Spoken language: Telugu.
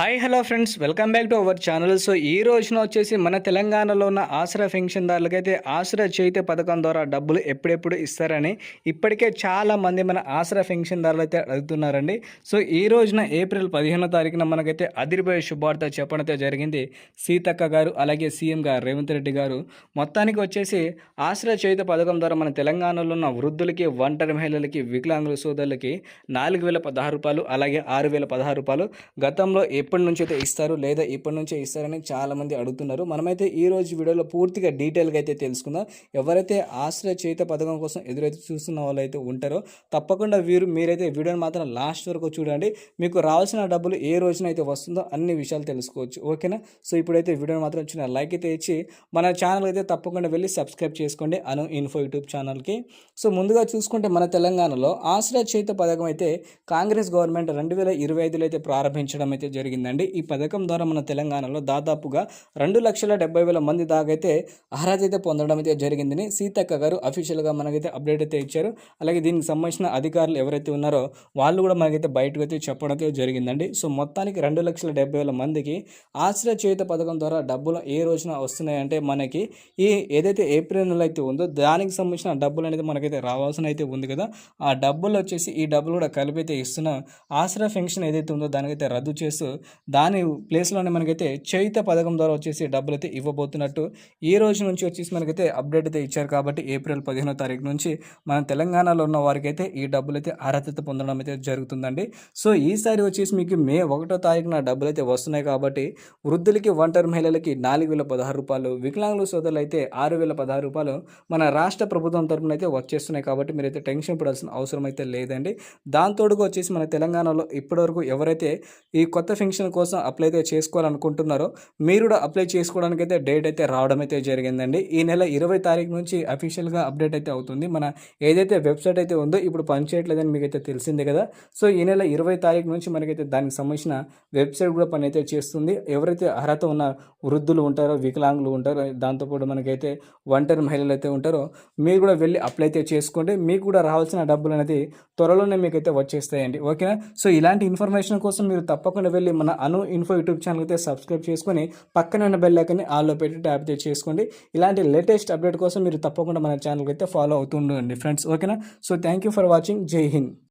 Hi hello friends. Welcome back to our channel. So ఈ రోజున వచ్చేసి మన తెలంగాణలో ఉన్న ఆసరా పెన్షన్దారులకైతే ఆసరా చేతి పథకం ద్వారా డబ్బులు ఎప్పుడెప్పుడు ఇస్తారని ఇప్పటికే చాలా మంది మన ఆసరా పెన్షన్దారులు అయితే అడుగుతున్నారండి. సో ఈ రోజున ఏప్రిల్ పదిహేనో తారీఖున మనకైతే అదిరిపోయే శుభార్త చెప్పడంతో జరిగింది సీతక్క గారు అలాగే సీఎం గారు రేవంత్ రెడ్డి గారు. మొత్తానికి వచ్చేసి ఆసరా చేతి పథకం ద్వారా మన తెలంగాణలో ఉన్న వృద్ధులకి ఒంటరి మహిళలకి వికలాంగుల సోదరులకి నాలుగు వేల పదహారు రూపాయలు అలాగే ఆరు వేల పదహారు రూపాయలు గతంలో ఎప్పటి నుంచి అయితే ఇస్తారు లేదా ఇప్పటి నుంచే ఇస్తారని చాలామంది అడుగుతున్నారు. మనమైతే ఈ రోజు వీడియోలో పూర్తిగా డీటెయిల్గా అయితే తెలుసుకుందాం. ఎవరైతే ఆశ్రయ చేత పథకం కోసం ఎదురైతే చూస్తున్న వాళ్ళు అయితే ఉంటారో తప్పకుండా వీరు మీరైతే వీడియోని మాత్రం లాస్ట్ వరకు చూడండి. మీకు రావాల్సిన డబ్బులు ఏ రోజున అయితే వస్తుందో అన్ని విషయాలు తెలుసుకోవచ్చు. ఓకేనా? సో ఇప్పుడైతే వీడియోని మాత్రం చిన్న లైక్ అయితే ఇచ్చి మన ఛానల్ అయితే తప్పకుండా వెళ్ళి సబ్స్క్రైబ్ చేసుకోండి అను ఇన్ఫో యూట్యూబ్ ఛానల్కి. సో ముందుగా చూసుకుంటే మన తెలంగాణలో ఆశ్రయ చేత పథకం అయితే కాంగ్రెస్ గవర్నమెంట్ రెండు వేల ఇరవై ఐదులో అయితే ప్రారంభించడం అయితే జరిగింది. జరిగిందండి. ఈ పథకం ద్వారా మన తెలంగాణలో దాదాపుగా రెండు లక్షల డెబ్బై వేల మంది దాకైతే అర్హత అయితే పొందడం అయితే జరిగిందని సీతక్క గారు అఫీషియల్గా మనకైతే అప్డేట్ అయితే ఇచ్చారు. అలాగే దీనికి సంబంధించిన అధికారులు ఎవరైతే ఉన్నారో వాళ్ళు కూడా మనకైతే బయటకు అయితే చెప్పడం అయితే జరిగిందండి. సో మొత్తానికి రెండు లక్షల డెబ్బై వేల మందికి ఆశ్రయ చేత పథకం ద్వారా డబ్బులు ఏ రోజున వస్తున్నాయంటే మనకి ఈ ఏదైతే ఏప్రిల్ నెల అయితే ఉందో దానికి సంబంధించిన డబ్బులు అనేది మనకైతే రావాల్సిన అయితే ఉంది కదా. ఆ డబ్బులు వచ్చేసి ఈ డబ్బులు కూడా కలిపి అయితే ఇస్తున్న ఆశ్రయ ఫెన్షన్ ఏదైతే ఉందో దానికైతే రద్దు చేస్తూ దాని ప్లేస్లోనే మనకైతే చైత పథకం ద్వారా వచ్చేసి డబ్బులు అయితే ఇవ్వబోతున్నట్టు ఈ రోజు నుంచి వచ్చేసి మనకైతే అప్డేట్ అయితే ఇచ్చారు కాబట్టి ఏప్రిల్ పదిహేనో తారీఖు నుంచి మన తెలంగాణలో ఉన్న వారికైతే ఈ డబ్బులు అయితే అర్హత పొందడం అయితే జరుగుతుందండి. సో ఈసారి వచ్చేసి మీకు మే ఒకటో తారీఖున డబ్బులు అయితే వస్తున్నాయి కాబట్టి వృద్ధులకి ఒంటరి మహిళలకి నాలుగు వేల పదహారు రూపాయలు వికలాంగుల సోదరులు అయితే ఆరు వేల పదహారు రూపాయలు మన రాష్ట్ర ప్రభుత్వం తరపున అయితే వచ్చేస్తున్నాయి కాబట్టి మీరైతే టెన్షన్ పడాల్సిన అవసరం అయితే లేదండి. దాంతోడుగా వచ్చేసి మన తెలంగాణలో ఇప్పటివరకు ఎవరైతే ఈ కొత్త పెన్షన్ కోసం అప్లై అయితే చేసుకోవాలనుకుంటున్నారో మీరు కూడా అప్లై చేసుకోవడానికి అయితే డేట్ అయితే రావడం అయితే జరిగిందండి. ఈ నెల ఇరవై తారీఖు నుంచి అఫీషియల్గా అప్డేట్ అయితే అవుతుంది. మన ఏదైతే వెబ్సైట్ అయితే ఉందో ఇప్పుడు పనిచేయట్లేదని మీకు అయితే తెలిసిందే కదా. సో ఈ నెల ఇరవై తారీఖు నుంచి మనకైతే దానికి సంబంధించిన వెబ్సైట్ కూడా పని అయితే చేస్తుంది. ఎవరైతే అర్హత ఉన్న వృద్ధులు ఉంటారో వికలాంగులు ఉంటారో దాంతోపాటు మనకైతే ఒంటరి మహిళలు అయితే ఉంటారో మీరు కూడా వెళ్ళి అప్లై అయితే చేసుకోండి. మీకు కూడా రావాల్సిన డబ్బులు అనేది త్వరలోనే మీకైతే వచ్చేస్తాయండి. ఓకేనా? సో ఇలాంటి ఇన్ఫర్మేషన్ కోసం మీరు తప్పకుండా వెళ్ళి మన అను ఇన్ఫో యూట్యూబ్ ఛానల్ అయితే సబ్స్క్రైబ్ చేసుకొని పక్కన ఉన్న బెల్ ఐకన్ని ఆల్లో పెట్టి ట్యాప్ చేసుకోండి. ఇలాంటి లేటెస్ట్ అప్డేట్ కోసం మీరు తప్పకుండా మన ఛానల్కి అయితే ఫాలో అవుతుండండి ఫ్రెండ్స్ ఓకేనా so thank you for watching Jai Hind